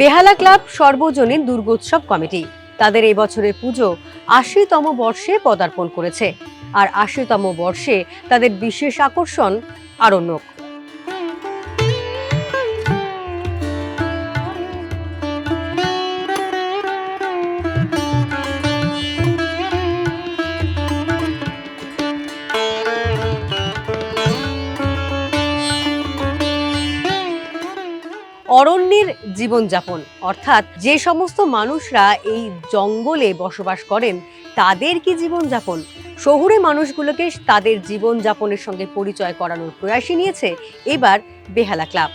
বেহালা club সর্বজনীন দুর্গোৎসব committee. তাদের এই বছরের পুজো আশিতম বর্ষে পদার্পণ করেছে। আর আশিতম বর্ষে তাদের বিশেষ আকর্ষণ আরণ্যক। অরণ্যের জীবনযাপন। অর্থাৎ যে সমস্ত মানুষরা এই জঙ্গলে বসবাস করেন, তাদের কি জীবনযাপন? শহুরে মানুষগুলোকে তাদের জীবনযাপনের সঙ্গে পরিচয় করানোর প্রয়াসই নিয়েছে এবার বেহালা ক্লাব।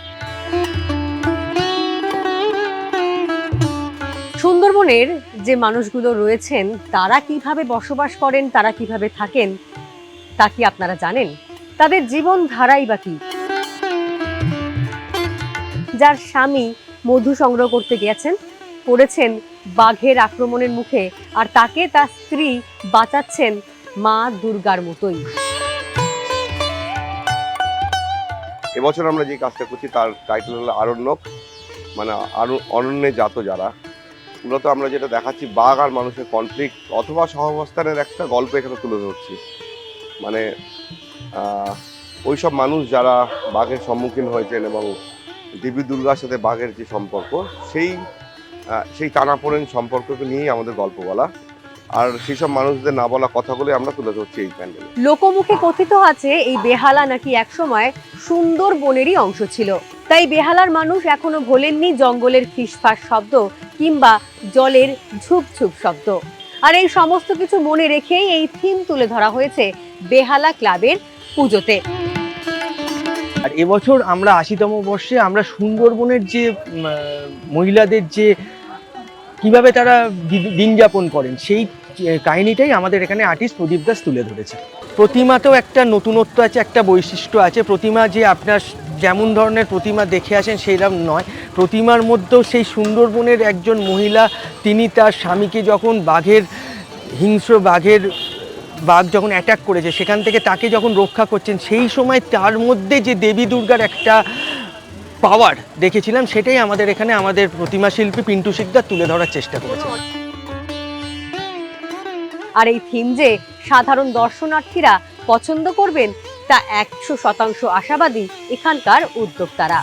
সুন্দরবনের যে মানুষগুলো রয়েছেন, তারা কীভাবে বসবাস করেন, তারা কীভাবে থাকেন, তা কি আপনারা জানেন? তাদের জীবন ধারাই বা কি? যার স্বামী মধু সংগ্রহ করতে গিয়েছেন, পড়েছেন বাঘের আক্রমণের মুখে আর তাকে তার স্ত্রী বাঁচাচ্ছেন মা দুর্গার মতোই। এবছর আমরা যে কাজটা করছি তার টাইটেল হলো আরণ্যক মানে আরও অরণ্যে জাত যারা। মূলত আমরা যেটা দেখাচ্ছি, বাঘ আর মানুষের কনফ্লিক্ট অথবা সহাবস্থানের একটা গল্প এখানে তুলে ধরছি। মানে ওই সব মানুষ যারা বাঘের সম্মুখীন হয়েছেন এবং দেবী দুর্গার সাথে বাঘের যে সম্পর্ক, সেই সেই টানাপোড়েন সম্পর্ককে নিয়েই আমাদের গল্প বলা। আর সেই সব মানুষদের না বলা কথাগুলো আমরা তুলে ধরছি এই প্যান্ডেলে। লোকমুখে কথিত আছে, এই বেহালা নাকি একসময় সুন্দর বনেরই অংশ ছিল। তাই বেহালার মানুষ এখনও ভোলেননি জঙ্গলের ফিসফাস শব্দ কিংবা জলের ঝুপঝুপ শব্দ। আর এই সমস্ত কিছু মনে রেখেই এই থিম তুলে ধরা হয়েছে বেহালা ক্লাবের পুজোতে। আর এবছর আমরা আশিতম বর্ষে আমরা সুন্দরবনের যে মহিলাদের যে, কীভাবে তারা দিন যাপন করেন, সেই কাহিনীটাই আমাদের এখানে আর্টিস্ট প্রদীপ দাস তুলে ধরেছে। প্রতিমাতেও একটা নতুনত্ব আছে, একটা বৈশিষ্ট্য আছে। প্রতিমা যে আপনার যেমন ধরনের প্রতিমা দেখে আসেন সেইরকম নয়। প্রতিমার মধ্যেও সেই সুন্দরবনের একজন মহিলা, তিনি তার স্বামীকে যখন বাঘের, হিংস্র বাঘের বাঘ যখন অ্যাটাক করেছে, সেখান থেকে তাকে যখন রক্ষা করছেন, সেই সময় তার মধ্যে যে দেবী দুর্গার একটা পাওয়ার দেখেছিলাম, সেটাই আমাদের এখানে আমাদের প্রতিমা শিল্পী পিন্টু শিকদার তুলে ধরার চেষ্টা করেছে। আর এই থিম যে সাধারণ দর্শনার্থীরা পছন্দ করবেন, তা একশো শতাংশ আশাবাদী এখানকার উদ্যোক্তারা।